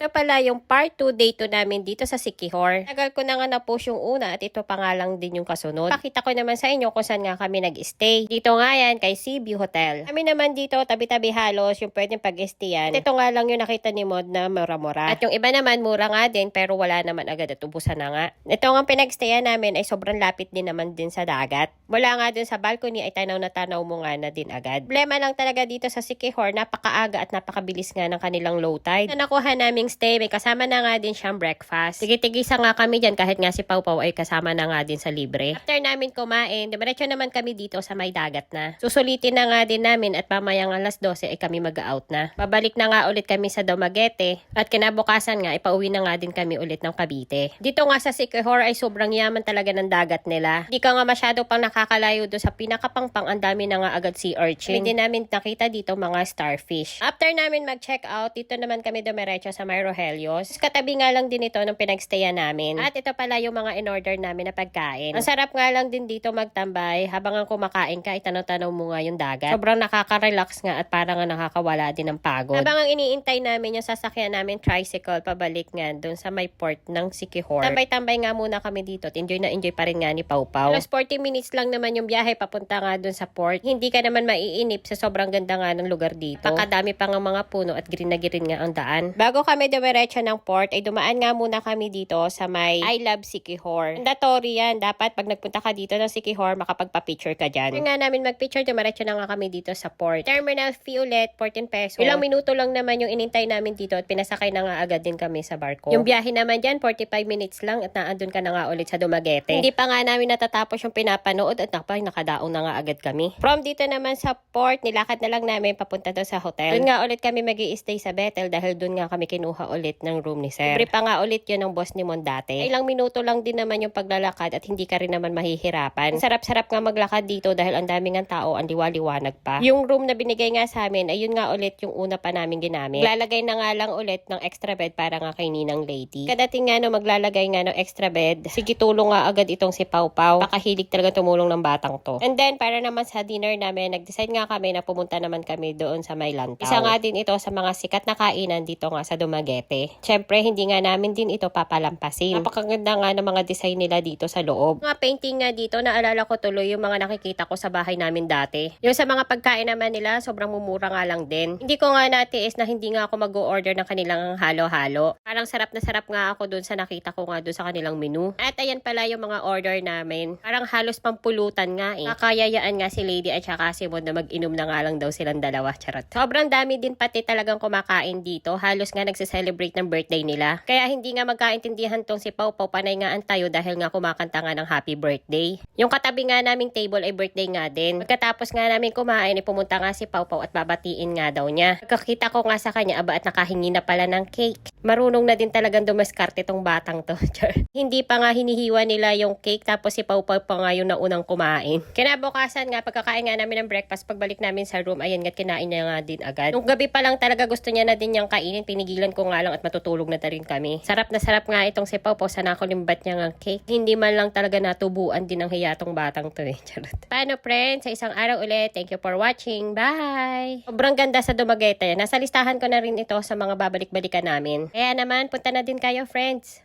Ito pala yung part 2 day 2 namin dito sa Sikihor. Tagal ko na nga na-post yung una at ito pa nga lang din yung kasunod. Pakita ko naman sa inyo kung saan nga kami nag-stay. Dito nga yan kay Seaview Hotel. Kami naman dito tabi-tabi halos yung pwedeng pag-stayan. Ito nga lang yung nakita ni Mod na mura-mura. At yung iba naman mura nga din pero wala naman agad at ubusan na nga. Ito nga pinag-stayan namin ay sobrang lapit din naman din sa dagat. Mula nga dun sa balcony ay tanaw na tanaw mo nga na din agad. Problema lang talaga dito sa Sikihor, napakaaga at napakabilis nga ng kanilang low tide. Na nakuha naming stay, may kasama na nga din siyang breakfast. Sige-tigisa nga kami dyan kahit nga si Pau Pau ay kasama na nga din sa libre. After namin kumain, diretso naman kami dito sa may dagat na. Susulitin na nga din namin at mamayang alas 12 ay kami mag-out na. Babalik na nga ulit kami sa Dumaguete at kinabukasan nga ipauwi na nga din kami ulit ng Cavite. Dito nga sa Sikihor ay sobrang yaman talaga ng dagat nila. Di ka nga masyado pang nakakalayo do sa pinakapangpang ang dami na nga agad sea urchin. Hindi namin nakita dito mga starfish. After namin mag-check out, dito naman kami dumiretso sa may Rogelio's. Katabi nga lang din ito nung pinagstayan namin. At ito pala yung mga in-order namin na pagkain. Ang sarap nga lang din dito magtambay habang ang kumakain ka, itanaw-tanaw mo nga yung dagat. Sobrang nakaka-relax nga at parang nga nakakawala din ng pagod. Habang ang iniintay namin yung sasakyan namin tricycle pabalik nga doon sa may port ng Sikihor. Tambay-tambay nga muna kami dito at enjoy na enjoy pa rin nga ni Pau Pau. Alas 40 minutes lang naman yung biyahe papunta nga doon sa port. Hindi ka naman maiinip sa sobrang ganda nga ng lugar dito. Pakadami pa nga mga puno at green na green nga ang daan. Bago kami dumiretso ng port ay dumaan nga muna kami dito sa may I Love Sikihor. Mandatory yan. Dapat pag nagpunta ka dito ng Sikihor makapagpa-picture ka dyan. Kaya nga namin mag-picture dumiretso na nga kami dito sa port. Terminal fee ulit 14 pesos. Ilang minuto lang naman yung inintay namin dito at pinasakay na nga agad din kami sa barko. Yung biyahe naman dyan 45 minutes lang at naandun ka na nga ulit sa Dumaguete. Hindi pa nga namin natatapos yung pinapanood at nakapag nakadaong na nga agad kami. From dito naman sa port, nilakad na lang namin papunta doon sa hotel. Doon nga ulit kami mag stay sa Bethel dahil doon nga kami kinuha ulit ng room ni Sir. Libre pa nga ulit yun ng boss ni Mon dati. Ilang minuto lang din naman yung paglalakad at hindi ka rin naman mahihirapan. Sarap-sarap nga maglakad dito dahil ang daming nga tao, ang liwaliwanag pa. Yung room na binigay nga sa amin, ayun nga ulit yung una pa namin ginamit. Lalagay na nga lang ulit ng extra bed para nga kay Ninang Lady. Kadating nga no, maglalagay nga ng extra bed, sige tulong nga agad itong si Pau Pau. Pakahilig talaga tumulong ng batang to. And then, para naman sa dinner namin, nag-decide nga kami na pumunta naman kami doon sa may lantaw. Isa nga din ito sa mga sikat na kainan dito nga sa Dumaguete. Siyempre, hindi nga namin din ito papalampasin. Napakaganda nga ng mga design nila dito sa loob. Mga painting nga dito, naalala ko tuloy yung mga nakikita ko sa bahay namin dati. Yung sa mga pagkain naman nila, sobrang mumura nga lang din. Hindi ko nga natiis na hindi nga ako mag-order ng kanilang halo-halo. Parang sarap na sarap nga ako dun sa nakita ko nga dun sa kanilang menu. At ayan pala yung mga order namin. Parang halos pampulutan nga eh. Kakayayaan nga si Lady at saka si Mod na mag-inom na nga lang daw silang dalawa. Charot. Sobrang dami din pati talagang kumakain dito. Halos nga nagse-celebrate ng birthday nila. Kaya hindi nga magkaintindihan tong si Pau Pau. Panay nga tayo dahil nga kumakanta nga ng happy birthday. Yung katabi nga naming table ay birthday nga din. Pagkatapos nga namin kumain, ay pumunta nga si Pau Pau at babatiin nga daw niya. Pagkakita ko nga sa kanya, aba at nakahingi na pala ng cake. Marunong na din talagang dumaskarte tong batang to. Hindi pa nga hinihiwa nila yung cake tapos si Pau Pau pa nga yung naunang kumain. Kinabukasan nga, pagkakain nga namin ng breakfast, pagbalik namin sa room, ayan nga, kinain niya nga din agad. Nung gabi pa lang talaga gusto niya na din niyang kainin, pinigilan ko nga lang at matutulog na rin kami. Sarap na sarap nga itong si Pau Pau sa nakulimbat niya ng cake. Hindi man lang talaga natubuan din ng hiyatong batang to eh. Paano friends? Sa isang araw ulit. Thank you for watching. Bye! Sobrang ganda sa Dumaguete. Nasa listahan ko na rin ito sa mga babalik-balikan namin. Kaya naman, punta na din kayo friends.